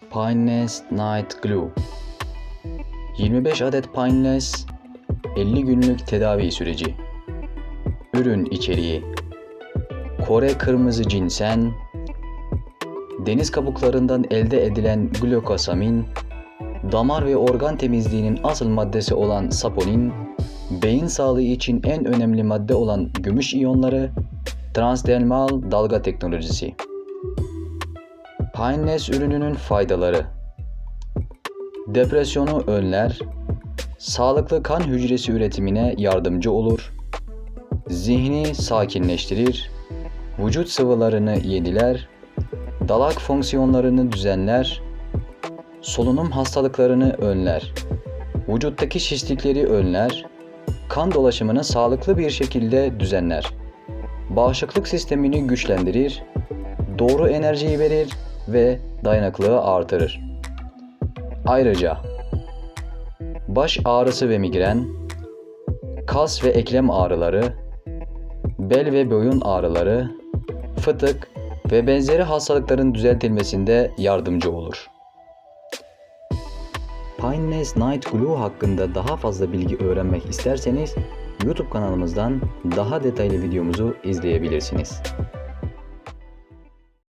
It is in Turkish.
Pineless Night Glue. 25 adet Pineless 50 günlük tedavi süreci. Ürün içeriği. Kore kırmızı cinsen Deniz kabuklarından elde edilen glukosamin Damar ve organ temizliğinin asıl maddesi olan saponin Beyin sağlığı için en önemli madde olan gümüş iyonları Transdermal dalga teknolojisi Pineless ürününün faydaları. Depresyonu önler, sağlıklı kan hücresi üretimine yardımcı olur, zihni sakinleştirir, vücut sıvılarını yeniler, dalak fonksiyonlarını düzenler, solunum hastalıklarını önler, vücuttaki şişlikleri önler, kan dolaşımını sağlıklı bir şekilde düzenler, bağışıklık sistemini güçlendirir, doğru enerjiyi verir ve dayanıklılığı artırır. Ayrıca baş ağrısı ve migren, kas ve eklem ağrıları, bel ve boyun ağrıları, fıtık ve benzeri hastalıkların düzeltilmesinde yardımcı olur. Pineless Night Glue hakkında daha fazla bilgi öğrenmek isterseniz YouTube kanalımızdan daha detaylı videomuzu izleyebilirsiniz.